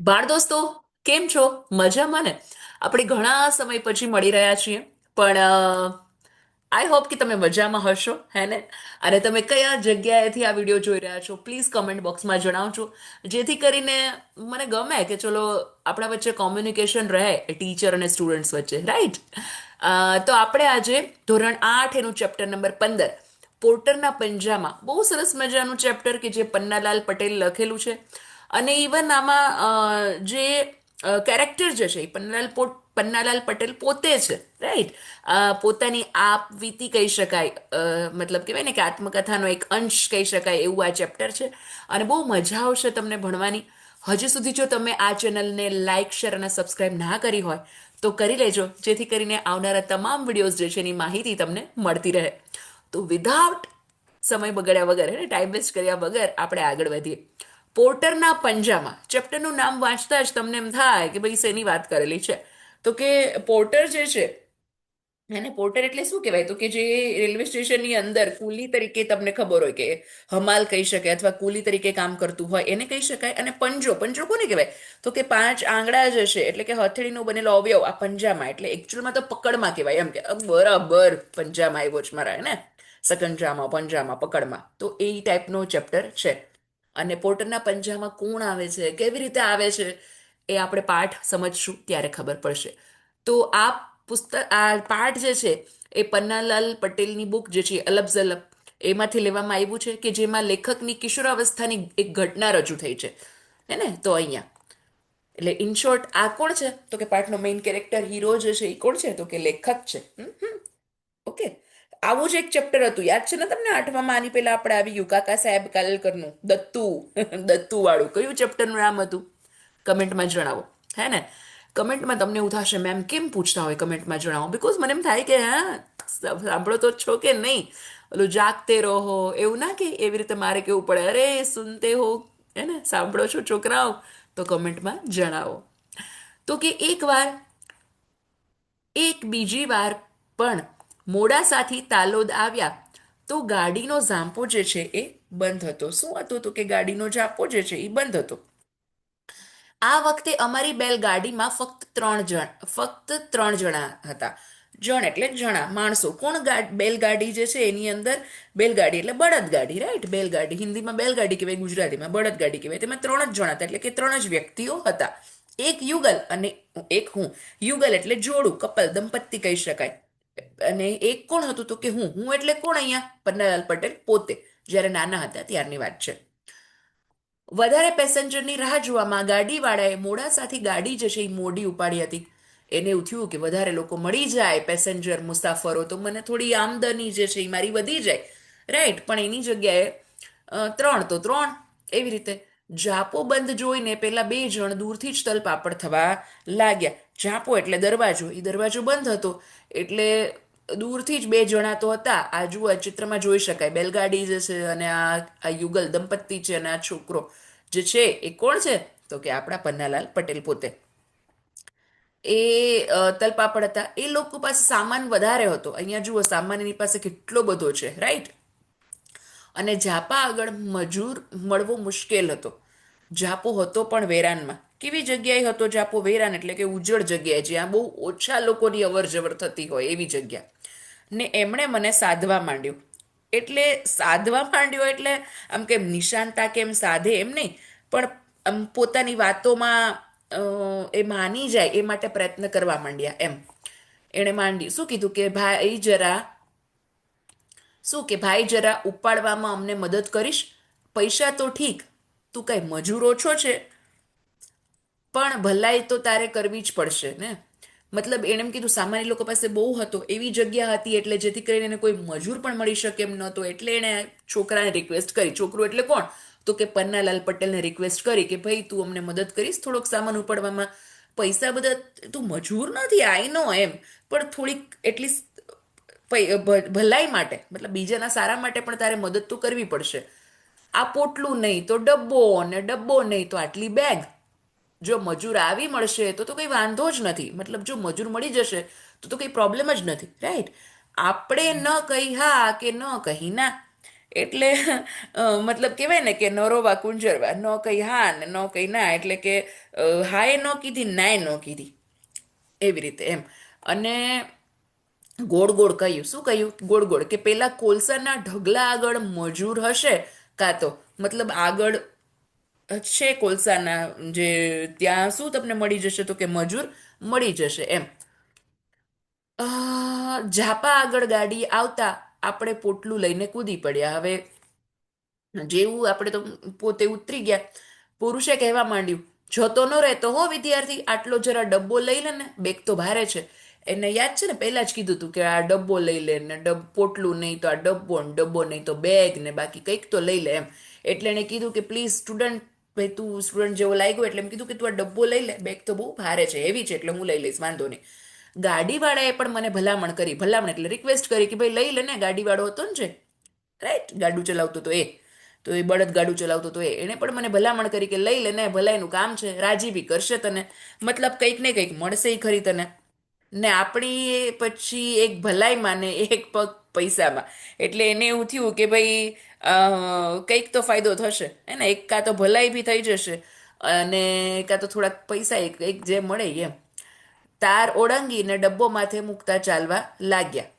બાળ દોસ્તો, કેમ છો? મજામાં ને? આપણે ઘણા સમય પછી મળી રહ્યા છીએ, પણ આઈ હોપ કે તમે મજામાં હશો, હે ને? અને તમે કયા જગ્યાએથી આ વીડિયો જોઈ રહ્યા છો પ્લીઝ કમેન્ટ બોક્સમાં જણાવજો, જેથી કરીને મને ગમે કે ચલો, આપણા વચ્ચે કોમ્યુનિકેશન રહે ટીચર અને સ્ટુડન્ટ્સ વચ્ચે રાઈટ તો આપણે આજે ધોરણ આઠ એનું ચેપ્ટર નંબર પંદર, પોર્ટરના પંજામાં, બહુ સરસ મજાનું ચેપ્ટર કે જે પન્નાલાલ પટેલ લખેલું છે અને ઇવન આમાં જે કેરેક્ટર જે છે, એ પન્નાલાલ પોટ, પન્નાલાલ પટેલ પોતે છે રાઈટ પોતાની આપ વીતી કહી શકાય મતલબ કહેવાય ને કે આત્મકથાનો એક અંશ કહી શકાય એવું આ ચેપ્ટર છે. અને બહુ મજા આવશે તમને ભણવાની. હજી સુધી જો તમે આ ચેનલને લાઇક શેર અને સબસ્ક્રાઇબ ના કરી હોય, તો કરી લેજો, જેથી કરીને આવનારા તમામ વિડીયોઝ જે છે એની માહિતી તમને મળતી રહે. તો વિધાઉટ સમય બગાડ્યા વગર ટાઈમ વેસ્ટ કર્યા વગર આપણે આગળ વધીએ. પોર્ટરના પંજામાં, ચેપ્ટરનું નામ વાંચતા જ તમને એમ થાય કે ભાઈ શેની વાત કરેલી છે. તો કે પોર્ટર જે છે, એને પોર્ટર એટલે શું કહેવાય? તો કે જે રેલવે સ્ટેશનની અંદર કુલી તરીકે તમને ખબર હોય કે હમાલ કહી શકાય અથવા કુલી તરીકે કામ કરતું હોય એને કહી શકાય અને પંજો પંજો કોને કહેવાય? તો કે પાંચ આંગળા જ હશે એટલે કે હથેળીનો બનેલો અવયવ આ પંજામાં, એટલે એકચ્યુઅલમાં તો પકડમાં કહેવાય એમ કે બરાબર પંજામાં આવ્યો જ મારા ને? સકંજામાં, પંજામાં, પકડમાં. તો એ ટાઈપનો ચેપ્ટર છે. અને પોર્ટરના પંજામાં કોણ આવે છે, કેવી રીતે આવે છે, એ આપણે પાઠ સમજશું ત્યારે ખબર પડશે. તો આ પુસ્તક આ પાઠ જે છે, એ પન્નાલાલ પટેલની બુક જે છે અલબ ઝલબ એમાંથી લેવામાં આવ્યું છે કે જેમાં લેખકની કિશોરાવસ્થાની એક ઘટના રજૂ થઈ છે. હે ને? તો અહીંયા. એટલે ઇન શોર્ટ આ કોણ છે? તો કે પાઠનો મેઇન કેરેક્ટર હીરો જે છે, એ કોણ છે? તો કે લેખક છે. ઓકે આવું જ એક ચેપ્ટર હતું. યાદ છે ને તમને? આઠમામાં આની પહેલા આપણે આવ્યું કાકા સાહેબ કાલેલકરનું દત્તુ દત્તુ વાળું કયું ચેપ્ટરનું નામ હતું? કમેન્ટમાં જણાવો. હે ને? કમેન્ટમાં તમને એવું થશે, મેમ, કેમ પૂછતા હોય કમેન્ટમાં જણાવો? બિકોઝ મને એમ થાય કે, હા, સાંભળો તો છો કે નહીં? ઓલું જાગતે રહો. એવું ના કે એવી રીતે મારે કેવું પડે. અરે, સુનતે હો. હે ને? સાંભળો છો છોકરાઓ? તો કમેન્ટમાં જણાવો. તો કે એક વાર, એક બીજી વાર પણ મોડાસાથી તાલોદ આવ્યા, તો ગાડીનો ઝાંપો જે છે એ બંધ હતો. શું હતું તો કે ગાડીનો ઝાંપો જે છે એ બંધ હતો? આ વખતે અમારી બેલગાડીમાં ફક્ત ત્રણ જણ, ફક્ત ત્રણ જણા હતા. જણ એટલે જણા, માણસો. કોણ બેલગાડી જે છે એની અંદર? બેલગાડી એટલે બળદગાડી રાઈટ બેલગાડી હિન્દીમાં બેલગાડી કહેવાય, ગુજરાતીમાં બળદગાડી કહેવાય. તેમાં ત્રણ જ જણા હતા, એટલે કે ત્રણ જ વ્યક્તિઓ હતા. એક યુગલ અને એક હું. યુગલ એટલે જોડું, કપલ, દંપતી કહી શકાય. અને એક કોણ હતું તો કે હું હું એટલે કોણ અહીંયા? પન્નાલાલ પટેલ પોતે, જ્યારે નાના હતા ત્યારની વાત છે. વધારે પેસેન્જરની રાહ જોવામાં ગાડીવાળાએ મોડાસાથી ગાડી જે છે એ મોડી ઉપાડી હતી. એને એવું થયું કે વધારે લોકો મળી જાય પેસેન્જર, મુસાફરો, તો મને થોડી આમદની જે છે એ મારી વધી જાય. રાઈટ, પણ એની જગ્યાએ ત્રણ તો ત્રણ. એવી રીતે જાપો બંધ જોઈને પેલા બે જણ દૂરથી જ તલપાપડ થવા લાગ્યા. જાપો એટલે દરવાજો, એ દરવાજો બંધ હતો. એટલે દૂરથી જ બે જણા તો હતા. આજુ આ ચિત્રમાં જોઈ શકાય. બેલગાડી જે છે અને આ આ યુગલ દંપતી છે અને આ છોકરો જે છે, એ કોણ છે? તો કે આપણા પન્નાલાલ પટેલ પોતે. એ તલપાપડ હતા. એ લોકો પાસે સામાન વધારે હતો. અહીંયા જુઓ સામાન એની પાસે કેટલો બધો છે રાઈટ અને જાપા આગળ મજૂર મળવો મુશ્કેલ હતો. જાપો હતો પણ વેરાનમાં. કેવી જગ્યાએ હતો જાપો વેરાન એટલે કે ઉજ્જળ જગ્યાએ, જ્યાં બહુ ઓછા લોકોની અવર જવર થતી હોય એવી જગ્યા. ને એમણે મને સાધવા માંડ્યો. એટલે સાધવા માંડ્યો એટલે આમ કેમ નિશાનતા કેમ સાધે એમ નહીં, પણ આમ પોતાની વાતોમાં એ માની જાય એ માટે પ્રયત્ન કરવા માંડ્યા એમ. એણે માંડ્યું શું કીધું કે ભાઈ જરા, શું કે ભાઈ જરા, ઉપાડવામાં અમને મદદ કરીશ? પૈસા તો ઠીક, તું કાંઈ મજૂર ઓછો છે? પણ ભલાઈ તો તારે કરવી જ પડશે ને? મતલબ એણે એમ કીધું, સામાન્ય લોકો પાસે બહુ હતો, એવી જગ્યા હતી એટલે જેથી કરીને એને કોઈ મજૂર પણ મળી શકે એમ નહોતો, એટલે એણે છોકરાને રિક્વેસ્ટ કરી. છોકરું એટલે કોણ? તો કે પન્નાલાલ પટેલને રિક્વેસ્ટ કરી કે, ભાઈ, તું અમને મદદ કરીશ થોડોક સામાન ઉપાડવામાં. પૈસા બધા તું મજૂર નથી આઈ નો એમ. પણ થોડીક એટલીસ્ટ ભલાઈ માટે, મતલબ બીજાના સારા માટે પણ તારે મદદ તો કરવી પડશે. આ પોટલું નહીં, તો ડબ્બો ને ડબ્બો નહીં, તો આટલી બેગ જો મજૂર આવી મળશે, તો તો કંઈ વાંધો જ નથી. મતલબ જો મજૂર મળી જશે, તો તો કંઈ પ્રોબ્લેમ જ નથી. રાઈટ આપણે ન કહી હા કે ન કહી ના એટલે મતલબ કહેવાય ને કે નરોવા કુંજરવા. ન કહી હા ને ન કહી ના એટલે કે હાએ ન કીધી નાય ન કીધી. એવી રીતે એમ. અને ગોળ ગોળ કહ્યું. શું કહ્યું? ગોળ ગોળ. કે પેલા કોલસાના ઢગલા આગળ મજૂર હશે, કાં તો. મતલબ આગળ છે કોલસાના, જે ત્યાં શું તમને મળી જશે તો કે મજૂર મળી જશે એમ. ઝાપા આગળ ગાડી આવતા આપણે પોટલું લઈને કૂદી પડ્યા. હવે જેવું આપણે તો પોતે ઉતરી ગયા. પુરુષે કહેવા માંડ્યું, જોતો ન રહેતો હો વિદ્યાર્થી, આટલો જરા ડબ્બો લઈ લે ને, બેગ તો ભારે છે. એને યાદ છે ને, પહેલાં જ કીધું તું કે આ ડબ્બો લઈ લે ને, ડબ, પોટલું નહીં તો આ ડબ્બો ને, ડબ્બો નહીં તો બેગ ને, બાકી કંઈક તો લઈ લે એમ. એટલે એણે કીધું કે, પ્લીઝ સ્ટુડન્ટ ભાઈ, તું સ્ટુડન્ટ જેવો લાગ્યો એટલે એમ કીધું કે તું આ ડબ્બો લઈ લે. બેગ તો બહુ ભારે છે હેવી છે એટલે હું લઈ લઈશ, વાંધો નહીં. ગાડીવાળાએ પણ મને ભલામણ કરી, ભલામણ એટલે રિક્વેસ્ટ કરી કે ભાઈ, લઈ લે ને, ગાડીવાળો હતો ને છે રાઈટ ગાડું ચલાવતો તો એ તો એ બળદ ગાડું ચલાવતો તો એ. એણે પણ મને ભલામણ કરી કે લઈ લે ને, ભલાઈનું કામ છે, રાજી બી કરશે તને. મતલબ કંઈક ને કંઈક મળશે એ ખરી તને. ને આપણી પછી એક ભલાઈમાં ને એક પગ પૈસામાં. એટલે એને એવું થયું કે ભાઈ કંઈક તો ફાયદો થશે. હે ને? એક કાં તો ભલાઈ બી થઈ જશે અને કાં તો થોડાક પૈસા એક એક જે મળે એમ. તાર ઓળંગીને ડબ્બો માથે મૂકતા ચાલવા લાગ્યા.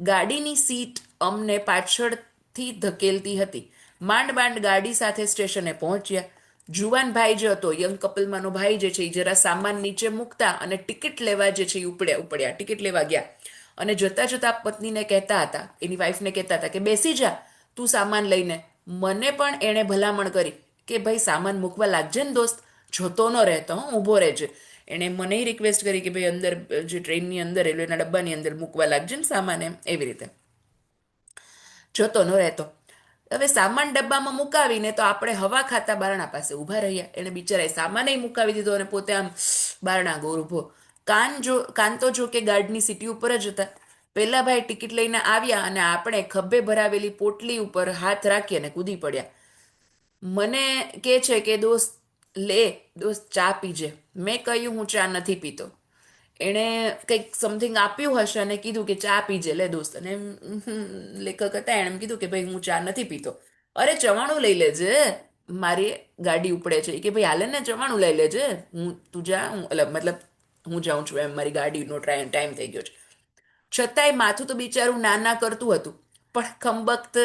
ગાડીની સીટ અમને પાછળથી ધકેલતી હતી. માંડ માંડ ગાડી સાથે સ્ટેશને પહોંચ્યા. જુવાન ભાઈ જે હતો યંગ કપલમાંનો ભાઈ જે છે એ જરા સામાન નીચે મૂકતા અને ટિકિટ લેવા જે છે એ ઉપડ્યા ઉપડ્યા ટિકિટ લેવા ગયા. અને જતા જતા પત્નીને કહેતા હતા, એની વાઈફને કહેતા હતા કે, બેસી જા, તું સામાન લઈને. મને પણ એણે ભલામણ કરી કે, ભાઈ, સામાન મૂકવા લાગજે ને દોસ્ત, જોતો ન રહેતો હું ઊભો રહેજે. એણે મને રિક્વેસ્ટ કરી કે, ભાઈ, અંદર, જે ટ્રેનની અંદર રેલવેના ડબ્બાની અંદર મૂકવા લાગજે ને સામાન એમ, એવી રીતે. જતો ન રહેતો. હવે સામાન ડબ્બામાં મુકાવીને તો આપણે હવા ખાતા બારણા પાસે ઊભા રહ્યા. એને બિચારાએ સામાન મુકાવી દીધો અને પોતે આમ, બારણા ગોર ઊભો. કાન જો, કાન તો જો કે ગાર્ડની સીટી ઉપર જ હતા. પેલા ભાઈ ટિકિટ લઈને આવ્યા અને આપણે ખભે ભરાવેલી પોટલી ઉપર હાથ રાખી અને કૂદી પડ્યા. મને કે છે કે, દોસ્ત, લે, દોસ્ત, ચા પીજે. મેં કહ્યું, હું ચા નથી પીતો. એણે કંઈક સમથિંગ આપ્યું હશે અને કીધું કે ચા પીજે લે દોસ્ત. અને લેખક હતા, એણે એમ કીધું કે ભાઈ, હું ચા નથી પીતો. અરે, ચવાણું લઈ લેજે. મારી ગાડી ઉપડે છે. કે, ભાઈ, હાલે ને, ચવાણું લઈ લેજે. હું, તું જા, હું મતલબ, હું જાઉં છું. એમ, મારી ગાડીનો ટ્રાય ટાઈમ થઈ ગયો છે. છતાંય માથું તો બિચારું ના ના કરતું હતું. પણ કમબખ્ત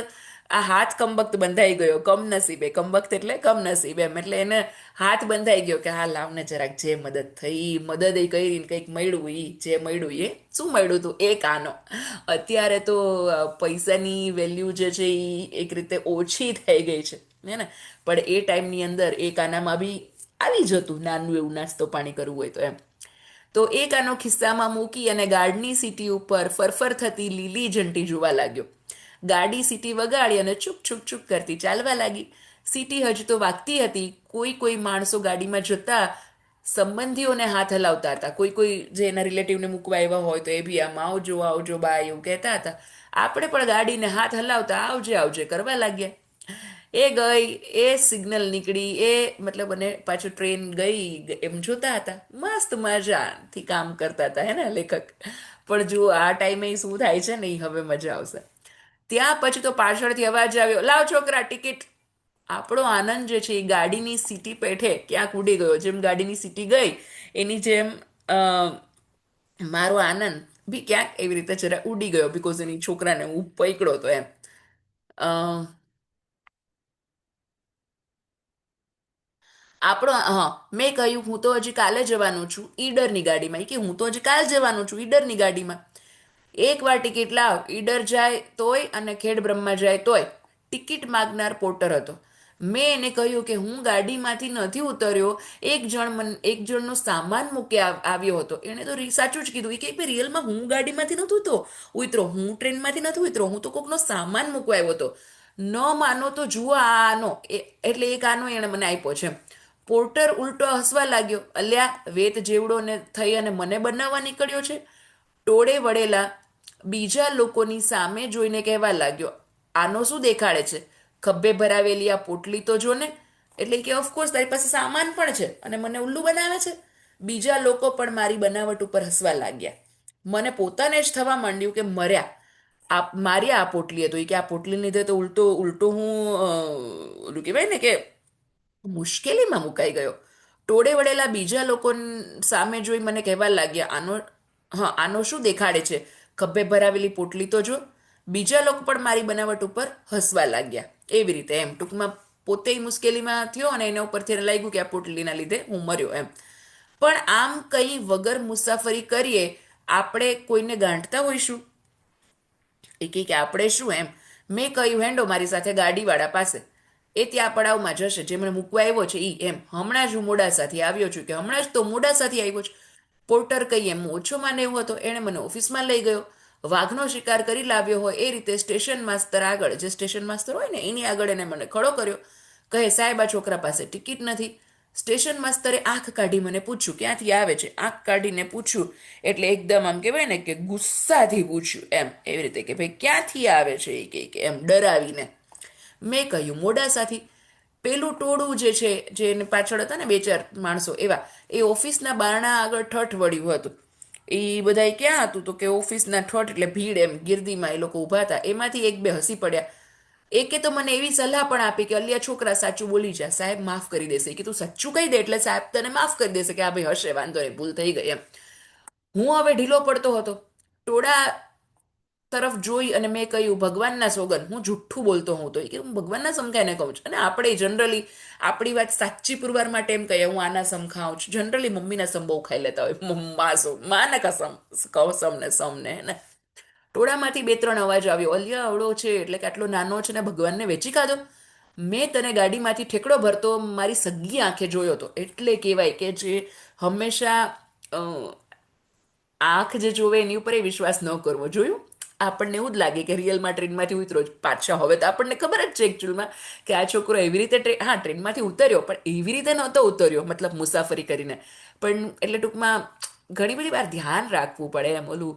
આ હાથ કમબખ્ત બંધાઈ ગયો, કમનસીબે કમબખ્ત એટલે કમનસીબે એમ. એટલે એને હાથ બંધાઈ ગયો કે હા લાવને જરાક જે મદદ થઈ મદદ એ કરી કંઈક મળ્યું એ જે મળ્યું એ શું મળ્યું તું? એક આનો. અત્યારે તો પૈસાની વેલ્યુ જે છે એ એક રીતે ઓછી થઈ ગઈ છે, હે ને? પણ એ ટાઈમની અંદર એક આનામાં બી આવી જતું નાનું એવું નાસ્તો પાણી કરવું હોય તો એમ. તો એક આનો ખિસ્સામાં મૂકી અને ગાર્ડની સીટી ઉપર ફરફર થતી લીલી જંટી જોવા લાગ્યો. ગાડી સીટી વગાડી અને ચૂક ચૂક ચૂક કરતી ચાલવા લાગી. સીટી હજુ તો વાગતી હતી. કોઈ કોઈ માણસો ગાડીમાં જતા સંબંધીઓને હાથ હલાવતા હતા. કોઈ કોઈ જે એના રિલેટિવને મૂકવા એવા હોય તો એ બી આમ, આવજો આવજો બા એવું કહેતા હતા. આપણે પણ ગાડીને હાથ હલાવતા આવજે આવજે કરવા લાગ્યા. એ ગઈ, એ સિગ્નલ નીકળી, એ મતલબ અને પાછું ટ્રેન ગઈ, એમ જોતા હતા. મસ્ત મજાથી કામ કરતા હતા, હે ને, લેખક? પણ જો આ ટાઈમે શું થાય છે ને એ હવે મજા આવશે. ત્યાં પછી તો પાછળથી અવાજ આવ્યો, લાવ છોકરા, ટિકિટ. આપણો આનંદ જે છે એ ગાડીની સીટી પેઠે ક્યાંક ઉડી ગયો. જેમ ગાડીની સીટી ગઈ, એની જેમ મારો આનંદ બી ક્યાંક એવી રીતે જરા ઉડી ગયો બીકોઝ એની છોકરાને હું પકડ્યો તો એમ. આપણો, હા, મેં કહ્યું, હું તો હજી કાલે જવાનું છું ઈડરની ગાડીમાં. કે, હું તો હજી કાલે જવાનું છું ઈડરની ગાડીમાં. એકવાર ટિકિટ લાવ, ઈડર જાય તોય અને ખેડ બ્રહ્મા જાય તોય. ટિકિટ માગનાર પોર્ટર હતો. મેં એને કહ્યું કે હું ગાડીમાંથી નથી ઉતર્યો. એક જણ મન, એક જણનો સામાન મૂકે આવ્યો હતો. એણે તો સાચું જ કીધું. કે ભાઈ, રિયલમાં હું ગાડીમાંથી નથી ઉતરો. ઉતરો, હું ટ્રેનમાંથી નથી ઉતરો. હું તો કોકનો સામાન મૂકવા આવ્યો હતો. ન માનો તો જુઓ આનો. એટલે એક આનો એણે મને આપ્યો છે. પોર્ટર ઉલટો હસવા લાગ્યો. અલ્યા, વેત જેવડો ને થઈ અને મને બનાવવા નીકળ્યો છે. ટોળે વળેલા બીજા લોકોની સામે જોઈને કહેવા લાગ્યો, આનો શું દેખાડે છે? ખભે ભરાવેલી આ પોટલી તો જો ને. એટલે કે ઓફકોર્સ તારી પાસે સામાન પણ છે અને મને ઉલ્લુ બનાવે છે. બીજા લોકો પણ મારી બનાવટ ઉપર હસવા લાગ્યા. મને પોતાને જ થવા માંડ્યું કે મર્યા. આ મારી આ પોટલી હતું. કે આ પોટલી લીધે તો ઉલટો ઉલટો હું ઓલું કહેવાય ને કે મુશ્કેલીમાં મુકાઈ ગયો. ટોળે વળેલા બીજા લોકો સામે જોઈ મને કહેવા લાગ્યા, આનો, હા, આનો શું દેખાડે છે? ખભે ભરાવેલી પોટલી તો જો, બીજા લોકો પણ મારી બનાવટ ઉપર હસવા લાગ્યા. એવી રીતે એમ. ટૂંકમાં પોતે મુશ્કેલીમાં થયો અને એના ઉપરથી એને લાગ્યું કે આ પોટલીના લીધે હું મર્યો એમ. પણ આમ કંઈ વગર મુસાફરી કરીએ, આપણે કોઈને ગાંઠતા હોઈશું? એ કહે કે આપણે શું એમ? મેં કહ્યું હેન્ડો મારી સાથે ગાડીવાળા પાસે. એ ત્યાં પડાવમાં જશે. જે મને મૂકવા આવ્યો છે એ એમ. હમણાં જ હું મોડાસાથી આવ્યો છું કે હમણાં જ તો મોડાસાથી આવ્યો છું. પોર્ટર કહીએ, એમ ઓછો માને એવું હતો, એણે મને ઓફિસમાં લઈ ગયો. વાઘનો શિકાર કરી લાવ્યો હોય એ રીતે સ્ટેશન માસ્તર આગળ, જે સ્ટેશન માસ્તર હોય ને, એની આગળ એને મને ખડો કર્યો. કહે, સાહેબ, આ છોકરા પાસે ટિકિટ નથી. સ્ટેશન માસ્તરે આંખ કાઢી મને પૂછ્યું, ક્યાંથી આવે છે? આંખ કાઢીને પૂછ્યું, એટલે એકદમ આમ કહેવાય ને કે ગુસ્સાથી પૂછ્યું, એમ, એવી રીતે કે, ભાઈ, ક્યાંથી આવે છે? એ કે એમ ડરાવીને. મેં કહ્યું મોડાસાથી પેલું ટોળું જે છે જેને પાછળ હતા ને બે ચાર માણસો, એવા, એ ઓફિસના બારણા આગળ ઠઠ વળ્યું હતું. એ બધાય ક્યાં હતું? તો કે ઓફિસના ઠઠ એટલે ભીડ એમ, ગીર્દીમાં એ લોકો ઊભા હતા. એમાંથી એક બે હસી પડ્યા. એકે તો મને એવી સલાહ પણ આપી કે, અલિયા છોકરા, સાચું બોલી જા, સાહેબ માફ કરી દેશે. કે, તું સાચું કહી દે એટલે સાહેબ તને માફ કરી દેશે કે, આ ભાઈ હશે, વાંધો નહીં, ભૂલ થઈ ગઈ. એમ. હું હવે ઢીલો પડતો હતો. ટોળા તરફ જોઈ અને મેં કહ્યું, ભગવાનના સોગન હું જુઠ્ઠું બોલતો હું તો કે, હું ભગવાનના સમખાઈને કહું છું? અને આપણે જનરલી આપણી વાત સાચી પુરવાર માટે એમ કહીએ, હું આના સમ ખાઉં છું. જનરલી મમ્મીના સમ બહુ ખાઈ લેતા હોય. મમ્મા સો કા કસમ કહો સમને હે ને? ટોળામાંથી બે ત્રણ અવાજ આવ્યો. અલિયા, અવળો છે, એટલે કે આટલો નાનો છે ને, ભગવાનને વેચી કાઢો. મેં તને ગાડીમાંથી ઠેકડો ભરતો મારી સગી આંખે જોયો હતો એટલે કહેવાય કે જે હંમેશા આંખ જે જોવે એની ઉપર એ વિશ્વાસ ન કરવો. જોયું? આપણને એવું જ લાગે કે રિયલમાં ટ્રેનમાંથી ઉતરો પાછા. હવે તો આપણને ખબર જ છે એકચ્યુઅલમાં કે આ છોકરો એવી રીતે ટ્રેન હા, ટ્રેનમાંથી ઉતર્યો, પણ એવી રીતે નહોતો ઉતર્યો, મતલબ મુસાફરી કરીને. પણ એટલે ટૂંકમાં ઘણી બધી વાર ધ્યાન રાખવું પડે એમ, ઓલું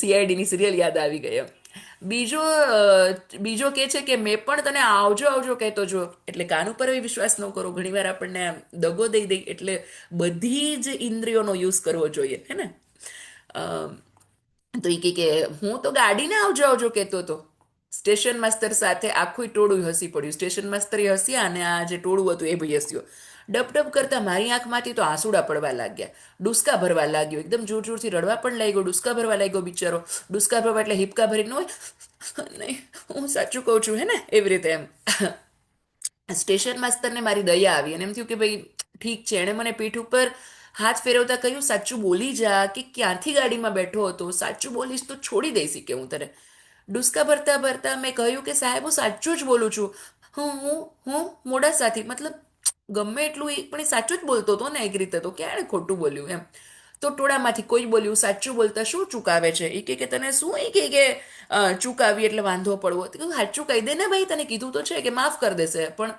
સીઆઈડીની સિરિયલ યાદ આવી ગઈ એમ. બીજો બીજો કે છે કે મેં પણ તને આવજો આવજો કહેતો જો એટલે કાન ઉપર વિશ્વાસ ન કરો ઘણીવાર આપણને દગો દઈ દઈ, એટલે બધી જ ઇન્દ્રિયોનો યુઝ કરવો જોઈએ, હે ને? તો એ કે હું તો ગાડીને આવજો આવજો, કહેતો હતો સ્ટેશન માસ્તર સાથે આખું ટોળું હસી પડ્યું. સ્ટેશન માસ્તરે હસ્યા અને આ જે ટોળું હતું એ ભાઈ હસ્યો. ડબ ડબ કરતા મારી આંખમાંથી તો આંસુડા પડવા લાગ્યા. ડુસકા ભરવા લાગ્યો. એકદમ જોર જોરથી રડવા પણ લાગ્યો. ડુસકા ભરવા લાગ્યો બિચારો. ડુસકા ભરવા એટલે હિપકા ભરીને હોય નહીં, હું સાચું કહું છું, હે ને, એવી રીતે એમ. સ્ટેશન માસ્તરને મારી દયા આવી અને એમ થયું કે ભાઈ ઠીક છે, એણે મને પીઠ ઉપર હાથ ફેરવતા કહ્યું, સાચું બોલી જા, કે ક્યાંથી ગાડીમાં બેઠો હતો? સાચું બોલીશ તો છોડી દઈશ કે હું તને. ડુસકા ભરતા ભરતા મેં કહ્યું કે, સાહેબ, હું સાચું જ બોલું છું. હું હું હું મોડા સાથી મતલબ ગમે એટલું એ પણ સાચું જ બોલતો હતો ને એક રીતે તો ક્યારે ખોટું બોલ્યું એમ. તો ટોળામાંથી કોઈ બોલ્યું, સાચું બોલતા શું ચૂકાવે છે? એ કે તને શું એ કે ચૂકાવી એટલે વાંધો પડવો? સાચું કહી દે ને ભાઈ, તને કીધું તો છે કે માફ કરી દેશે. પણ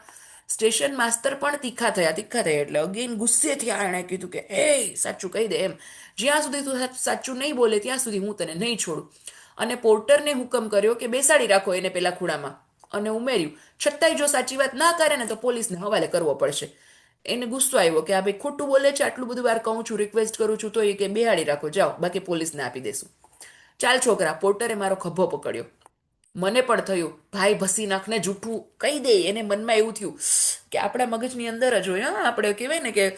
સ્ટેશન માસ્તર પણ તીખા થયા તીખા થયા એટલે અગેન ગુસ્સે થયા એણે કીધું કે એ સાચું કહી દે એમ. જ્યાં સુધી તું સાચું નહીં બોલે, ત્યાં સુધી હું તને નહીં છોડું. અને પોર્ટરને હુકમ કર્યો કે બેસાડી રાખો એને પેલા ખૂણામાં અને ઉમેર્યું, છતાંય જો સાચી વાત ના કરે ને તો પોલીસને હવાલે કરવો પડશે. એને ગુસ્સો આવ્યો કે, આ ભાઈ ખોટું બોલે છે, આટલું બધું વાર કહું છું, રિક્વેસ્ટ કરું છું, તો એ કે બેહાડી રાખો, જાઓ, બાકી પોલીસને આપી દેશું. ચાલ છોકરા, પોર્ટરે મારો ખભો પકડ્યો. મને પણ થયું. ભાઈ ભસી નાખને જૂઠું કહી દે. એને મનમાં એવું થયું કે આપણા મગજની અંદર જ હોય, હા, આપણે કહેવાય ને કે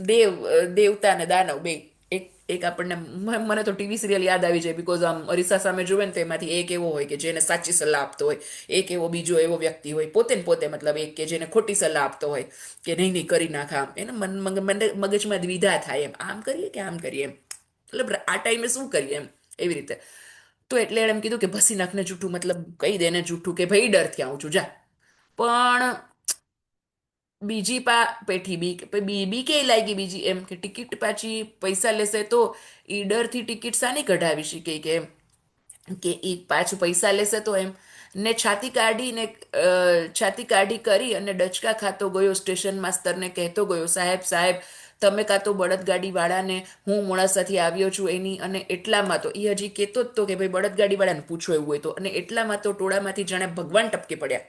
દેવ, દેવતા અને દાનવ બે. એક એક આપણને મને તો ટીવી સિરિયલ યાદ આવી જાય બીકોઝ આમ અરીસા સામે જોવે ને તો એમાંથી એક એવો હોય કે જેને સાચી સલાહ આપતો હોય, એક એવો બીજો એવો વ્યક્તિ હોય. પોતે ને પોતે મતલબ એક કે જેને ખોટી સલાહ આપતો હોય કે નહીં નહીં કરી નાખ એને મને- મગજમાં દ્વિધા થાય એમ. આમ કરીએ કે આમ કરીએ એમ? મતલબ આ ટાઈમે શું કરીએ એમ? એવી રીતે. તો એટલે એણે એમ કીધું કે ભસી નાખને જૂઠું મતલબ કહી દે ને જૂઠું કે ભાઈ ડરથી આવું છું, જા. પણ બીજી પા પેઠી બી બી બી કે લાગી બીજી એમ કે ટિકિટ પાછી પૈસા લેશે તો એ ડરથી ટિકિટ સાની કઢાવી શકે કે કે એ પાછું પૈસા લેશે તો એમ? ને છાતી કાઢીને છાતી કાઢી કરી અને ડચકા ખાતો ગયો સ્ટેશન માસ્તરને કહેતો ગયો, સાહેબ સાહેબ તમે કાં તો બળદગાડીવાળાને હું મોડાસાથી આવ્યો છું એની અને એટલામાં તો એ હજી કહેતો જ તો કે ભાઈ બળદગાડીવાળાને પૂછો એવું હોય તો. અને એટલામાં તો ટોળામાંથી જાણે ભગવાન ટપકી પડ્યા.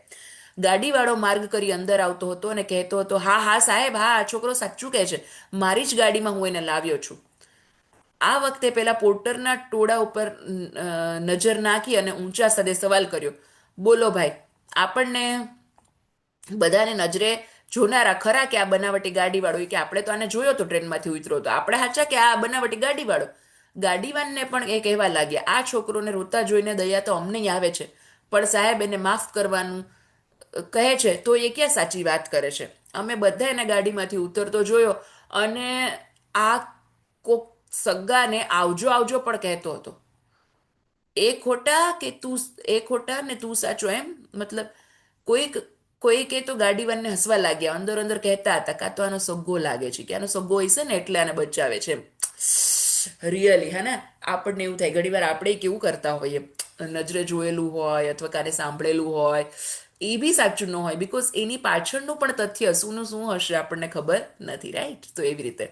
ગાડીવાળો માર્ગ કરી અંદર આવતો હતો અને કહેતો હતો, હા હા, સાહેબ, હા, આ છોકરો સાચું કહે છે. મારી જ ગાડીમાં હું એને લાવ્યો છું. આ વખતે પેલા પોર્ટરના ટોળા ઉપર નજર નાખી અને ઊંચા સદે સવાલ કર્યો. બોલો ભાઈ, આપણને બધાને નજરે જોનારા ખરા કે આ બનાવટી ગાડીવાળો એ કે આપણે તો આને જોયો તો ટ્રેનમાંથી ઉતરો તો? આપણે સાચા કે આ બનાવટી ગાડીવાળો? ગાડીવાનને પણ એ કહેવા લાગ્યા, આ છોકરોને રોતા જોઈને દયા તો અમને આવે છે, પણ સાહેબ એને માફ કરવાનું કહે છે તો એ ક્યાં સાચી વાત કરે છે? અમે બધા એને ગાડીમાંથી ઉતરતો જોયો અને આ કોક સગ્ગાને આવજો આવજો પણ કહેતો હતો. એ ખોટા કે તું, એ ખોટા ને તું સાચો એમ? મતલબ કોઈક કોઈ કે તો ગાડીવાનને હસવા લાગ્યા, અંદર અંદર કહેતા હતા કાં તો આનો સગ્ગો લાગે છે, કે આનો સગ્ગો હશે ને એટલે આને બચાવે છે રિયલી હે ને? આપણને એવું થાય, ઘણીવાર આપણે કેવું કરતા હોઈએ? નજરે જોયેલું હોય અથવા કાને સાંભળેલું હોય, એ બી સાચું ન હોય બિકોઝ એની પાછળનું પણ તથ્ય શુંનું શું હશે આપણને ખબર નથી રાઈટ તો એવી રીતે.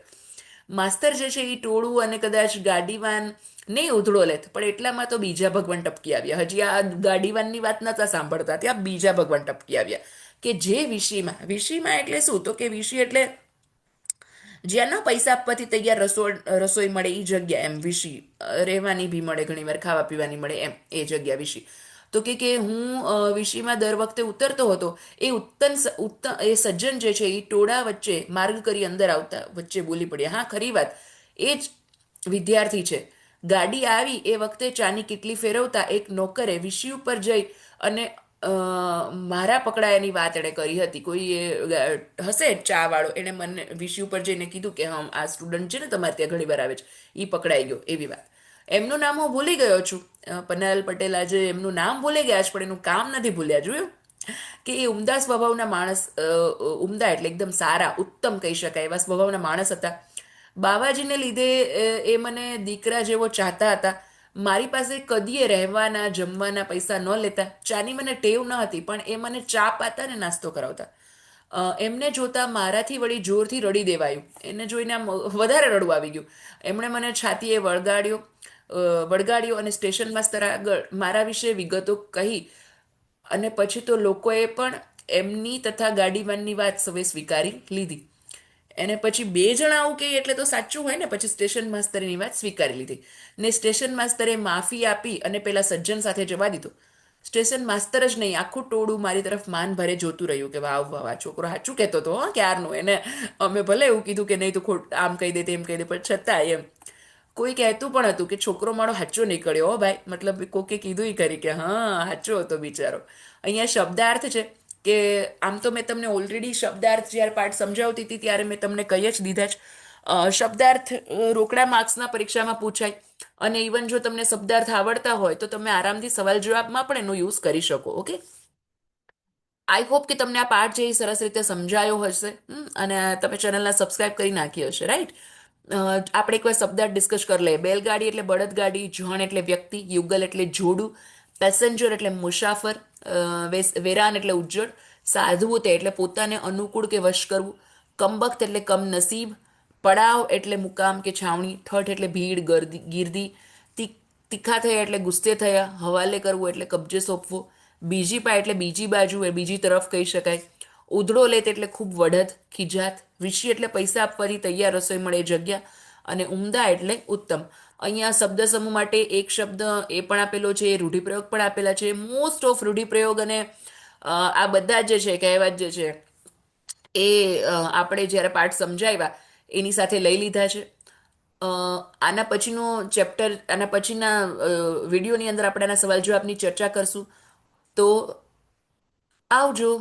માસ્તર જે છે એ ટોળું અને કદાચ ગાડીવાન નહીં ઉધળો લેત, પણ એટલામાં તો બીજા ભગવાન ટપકી આવ્યા. હજી આ ગાડીવાનની વાત નતા સાંભળતા, ત્યાં બીજા ભગવાન ટપકી આવ્યા. કે જે વિશીમાં વિશીમાં એટલે શું? તો કે વિશી એટલે જ્યાં ન પૈસા આપવાથી તૈયાર રસોઈ રસોઈ મળે એ જગ્યા એમ વિશી રહેવાની બી મળે ઘણીવાર, ખાવા પીવાની મળે એમ, એ જગ્યા વિશી તો કે કે હું વિશીમાં દર વખતે ઉતરતો હતો, એ ઉત્તન ઉત્તમ એ સજ્જન જે છે એ ટોળા વચ્ચે માર્ગ કરી અંદર આવતા, વચ્ચે બોલી પડ્યા. હા, ખરી વાત. એ જ વિદ્યાર્થી છે. ગાડી આવી, એ વખતે ચાની કીટલી ફેરવતા, એક નોકરે વિશી ઉપર જઈ અને મારા પકડાયાની વાત એણે કરી હતી. કોઈ એ હશે ચા વાળો એણે મને વિશી ઉપર જઈને કીધું કે, હમ, આ સ્ટુડન્ટ છે ને તમારે ત્યાં ઘણી વાર આવે છે. એ પકડાઈ ગયો. એવી વાત. એમનું નામ હું ભૂલી ગયો છું. પન્નાલાલ પટેલ આજે એમનું નામ ભૂલી ગયા છે, પણ એનું કામ નથી ભૂલ્યા. જોયું? કે એ ઉમદા સ્વભાવના માણસ ઉમદા એટલે એકદમ સારા, ઉત્તમ કહી શકાય એવા સ્વભાવના માણસ હતા. બાવાજીને લીધે એ મને દીકરા જેવો ચાહતા હતા. મારી પાસે કદીએ રહેવાના, જમવાના પૈસા ન લેતા. ચાની મને ટેવ ન હતી, પણ એ મને ચા પાતા ને નાસ્તો કરાવતા. એમને જોતા મારાથી વળી જોરથી રડી દેવાયું. એને જોઈને વધારે રડવું આવી ગયું. એમણે મને છાતીએ વળગાડ્યો વળગાડ્યો અને સ્ટેશન માસ્તર આગળ મારા વિશે વિગતો કહી અને પછી તો લોકોએ પણ એમની તથા ગાડીવાનની વાત સવે સ્વીકારી લીધી. એને પછી બે જણા આવું કહે એટલે તો સાચું હોય ને, પછી સ્ટેશન માસ્તરની વાત સ્વીકારી લીધી. ને સ્ટેશન માસ્તરે માફી આપી અને પેલા સજ્જન સાથે જવા દીધો. સ્ટેશન માસ્તર જ નહીં, આખું ટોળું મારી તરફ માન ભરે જોતું રહ્યું કે વાવ વાવ આ છોકરો સાચું કહેતો હતો હો, ક્યારનું એને? અમે ભલે એવું કીધું કે નહીં, તો ખોટ આમ કહી દે, તેમ કહી દે, પણ છતાં એમ. કોઈ કહેતું પણ હતું કે છોકરો મારો સાચો નીકળ્યો, હો, ભાઈ. મતલબ કોકે કીધું કરી કે, હા, સાચો હતો બિચારો. અહીંયા શબ્દાર્થ છે. કે આમ તો મેં તમને ઓલરેડી શબ્દાર્થ જ્યારે પાઠ સમજાવતી હતી ત્યારે મેં તમને કહી જ દીધા જ. શબ્દાર્થ રોકડા માર્ક્સના પરીક્ષામાં પૂછાય. અને ઇવન જો તમને શબ્દાર્થ આવડતા હોય તો તમે આરામથી સવાલ જવાબમાં પણ એનો યુઝ કરી શકો ઓકે આઈ હોપ કે તમને આ પાઠ જે સરસ રીતે સમજાયો હશે અને તમે ચેનલના સબસ્ક્રાઇબ કરી નાખી હશે રાઈટ આપણે એકવાર શબ્દાર્થ ડિસ્કસ કરી લઈએ. બેલગાડી એટલે બળદગાડી, જણ એટલે વ્યક્તિ, યુગલ એટલે જોડું. પેસેન્જર એટલે મુસાફર વેરાન એટલે ઉજ્જળ સાધવું તે એટલે પોતાને અનુકૂળ કે વશ કરવું કમબખ્ત એટલે કમનસીબ, પડાવ એટલે મુકામ કે છાવણી, ઠઠ એટલે ભીડ, ગર્દી, ગીર્દી તીખા થયા એટલે ગુસ્સે થયા, હવાલે કરવું એટલે કબજે સોંપવો, બીજી પા એટલે બીજી બાજુ એ બીજી તરફ કહી શકાય ઉધડો લેત એટલે ખૂબ વઢત, ખીજાત, વિશી એટલે પૈસા આપવાથી તૈયાર રસોઈ મળે જગ્યા અને ઉમદા એટલે ઉત્તમ. અહીંયા શબ્દ સમૂહ માટે એક શબ્દ એ પણ આપેલો છે, રૂઢિપ્રયોગ પણ આપેલા છે. મોસ્ટ ઓફ રૂઢિપ્રયોગ અને આ બધા જે છે કહેવત જે છે, એ આપણે જ્યારે પાઠ સમજાવ્યા, એની સાથે લઈ લીધા છે. આના પછીનો ચેપ્ટર, આના પછીના વિડીયોની અંદર આપણે આના સવાલ જવાબની ચર્ચા કરશું. તો આવજો.